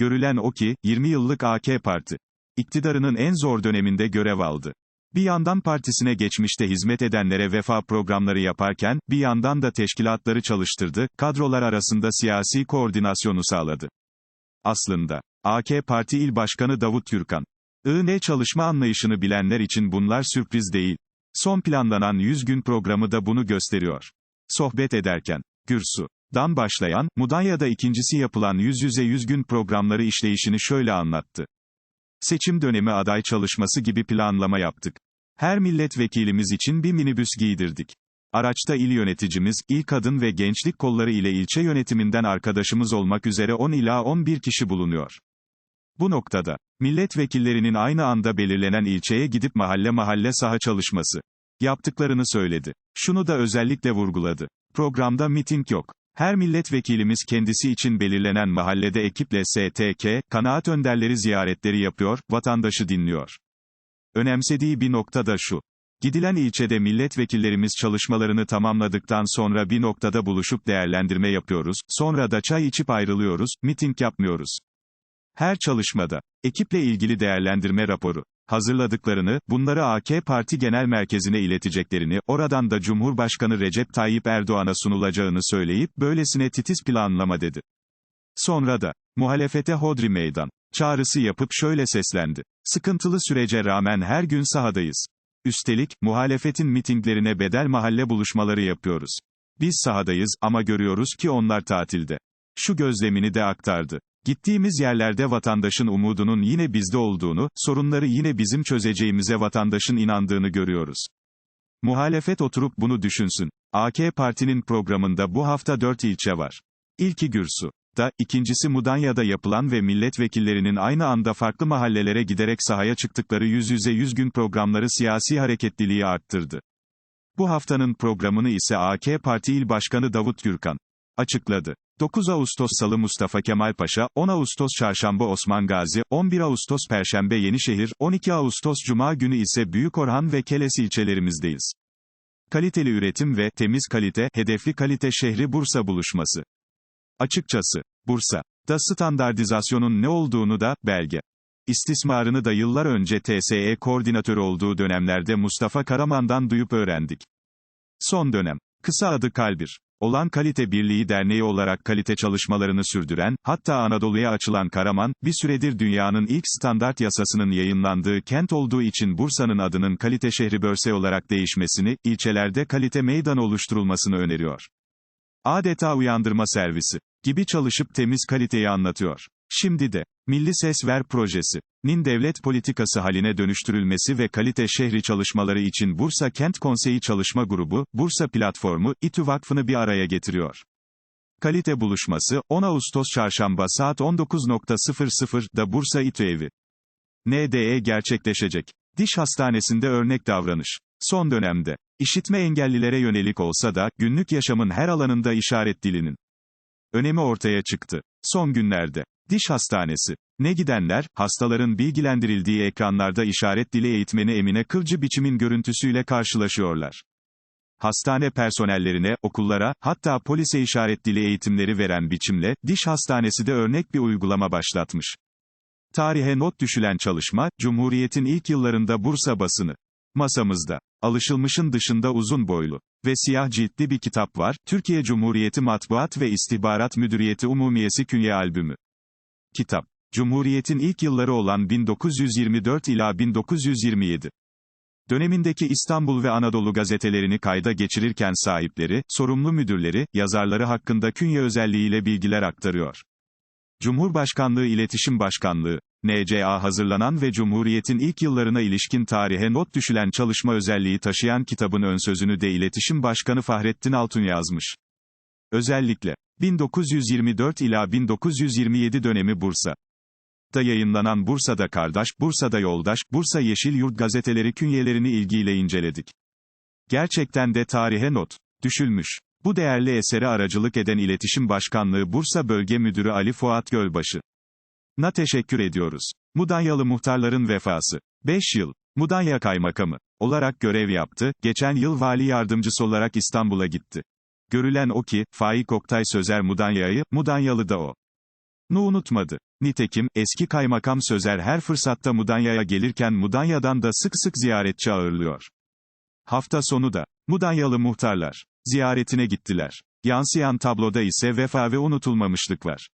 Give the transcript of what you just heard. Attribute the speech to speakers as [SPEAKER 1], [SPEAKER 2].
[SPEAKER 1] Görülen o ki, 20 yıllık AK Parti, iktidarının en zor döneminde görev aldı. Bir yandan partisine geçmişte hizmet edenlere vefa programları yaparken, bir yandan da teşkilatları çalıştırdı, kadrolar arasında siyasi koordinasyonu sağladı. Aslında, AK Parti İl Başkanı Davut Türkan. IN çalışma anlayışını bilenler için bunlar sürpriz değil. Son planlanan 100 gün programı da bunu gösteriyor. Sohbet ederken, Gürsu, dan başlayan, Mudanya'da ikincisi yapılan yüz yüze 100 gün programları işleyişini şöyle anlattı. Seçim dönemi aday çalışması gibi planlama yaptık. Her milletvekilimiz için bir minibüs giydirdik. Araçta il yöneticimiz, il kadın ve gençlik kolları ile ilçe yönetiminden arkadaşımız olmak üzere 10 ila 11 kişi bulunuyor. Bu noktada, milletvekillerinin aynı anda belirlenen ilçeye gidip mahalle mahalle saha çalışması yaptıklarını söyledi. Şunu da özellikle vurguladı. Programda miting yok. Her milletvekilimiz kendisi için belirlenen mahallede ekiple STK, kanaat önderleri ziyaretleri yapıyor, vatandaşı dinliyor. Önemsediği bir nokta da şu. Gidilen ilçede milletvekillerimiz çalışmalarını tamamladıktan sonra bir noktada buluşup değerlendirme yapıyoruz, sonra da çay içip ayrılıyoruz, miting yapmıyoruz. Her çalışmada, ekiple ilgili değerlendirme raporu hazırladıklarını, bunları AK Parti Genel Merkezi'ne ileteceklerini, oradan da Cumhurbaşkanı Recep Tayyip Erdoğan'a sunulacağını söyleyip, böylesine titiz planlama dedi. Sonra da, muhalefete hodri meydan, çağrısı yapıp şöyle seslendi. Sıkıntılı sürece rağmen her gün sahadayız. Üstelik, muhalefetin mitinglerine bedel mahalle buluşmaları yapıyoruz. Biz sahadayız, ama görüyoruz ki onlar tatilde. Şu gözlemini de aktardı. Gittiğimiz yerlerde vatandaşın umudunun yine bizde olduğunu, sorunları yine bizim çözeceğimize vatandaşın inandığını görüyoruz. Muhalefet oturup bunu düşünsün. AK Parti'nin programında bu hafta 4 ilçe var. İlki Gürsu da, ikincisi Mudanya'da yapılan ve milletvekillerinin aynı anda farklı mahallelere giderek sahaya çıktıkları yüz yüze 100 gün programları siyasi hareketliliği arttırdı. Bu haftanın programını ise AK Parti İl Başkanı Davut Gürkan açıkladı. 9 Ağustos Salı Mustafa Kemal Paşa, 10 Ağustos Çarşamba Osman Gazi, 11 Ağustos Perşembe Yenişehir, 12 Ağustos Cuma günü ise Büyükorhan ve Keles ilçelerimizdeyiz. Kaliteli üretim ve temiz kalite, hedefli kalite şehri Bursa buluşması. Açıkçası, Bursa, da standartizasyonun ne olduğunu da, belge. İstismarını da yıllar önce TSE koordinatörü olduğu dönemlerde Mustafa Karaman'dan duyup öğrendik. Son dönem, kısa adı Kalbir, olan Kalite Birliği Derneği olarak kalite çalışmalarını sürdüren, hatta Anadolu'ya açılan Karaman, bir süredir dünyanın ilk standart yasasının yayınlandığı kent olduğu için Bursa'nın adının kalite şehri börse olarak değişmesini, ilçelerde kalite meydanı oluşturulmasını öneriyor. Adeta uyandırma servisi gibi çalışıp temiz kaliteyi anlatıyor. Şimdi de, Milli Ses Ver projesi nin devlet politikası haline dönüştürülmesi ve kalite şehri çalışmaları için Bursa Kent Konseyi Çalışma Grubu, Bursa Platformu, İTÜ Vakfı'nı bir araya getiriyor. Kalite buluşması, 10 Ağustos Çarşamba saat 19.00'da Bursa İTÜ Evi. NDE gerçekleşecek. Diş hastanesinde örnek davranış. Son dönemde, işitme engellilere yönelik olsa da, günlük yaşamın her alanında işaret dilinin önemi ortaya çıktı. Son günlerde, diş hastanesi, ne gidenler, hastaların bilgilendirildiği ekranlarda işaret dili eğitmeni Emine Kılcı biçimin görüntüsüyle karşılaşıyorlar. Hastane personellerine, okullara, hatta polise işaret dili eğitimleri veren biçimle, diş hastanesi de örnek bir uygulama başlatmış. Tarihe not düşülen çalışma, Cumhuriyet'in ilk yıllarında Bursa basını. Masamızda, alışılmışın dışında uzun boylu ve siyah ciltli bir kitap var, Türkiye Cumhuriyeti Matbuat ve İstihbarat Müdüriyeti Umumiyesi Künye Albümü. Kitap, Cumhuriyet'in ilk yılları olan 1924 ila 1927 dönemindeki İstanbul ve Anadolu gazetelerini kayda geçirirken sahipleri, sorumlu müdürleri, yazarları hakkında künye özelliğiyle bilgiler aktarıyor. Cumhurbaşkanlığı İletişim Başkanlığı, NCA hazırlanan ve Cumhuriyet'in ilk yıllarına ilişkin tarihe not düşülen çalışma özelliği taşıyan kitabın ön sözünü de İletişim Başkanı Fahrettin Altun yazmış. Özellikle, 1924 ila 1927 dönemi Bursa. Da yayınlanan Bursa'da Kardeş, Bursa'da Yoldaş, Bursa Yeşil Yurt gazeteleri künyelerini ilgiyle inceledik. Gerçekten de tarihe not düşülmüş. Bu değerli esere aracılık eden İletişim Başkanlığı Bursa Bölge Müdürü Ali Fuat Gölbaşı. Na teşekkür ediyoruz. Mudanyalı muhtarların vefası. 5 yıl. Mudanya Kaymakamı olarak görev yaptı, geçen yıl vali yardımcısı olarak İstanbul'a gitti. Görülen o ki, Faik Oktay Sözer Mudanya'yı, Mudanyalı da o. Nu unutmadı. Nitekim, eski kaymakam Sözer her fırsatta Mudanya'ya gelirken Mudanya'dan da sık sık ziyaretçi ağırlıyor. Hafta sonu da, Mudanyalı muhtarlar, ziyaretine gittiler. Yansıyan tabloda ise vefa ve unutulmamışlık var.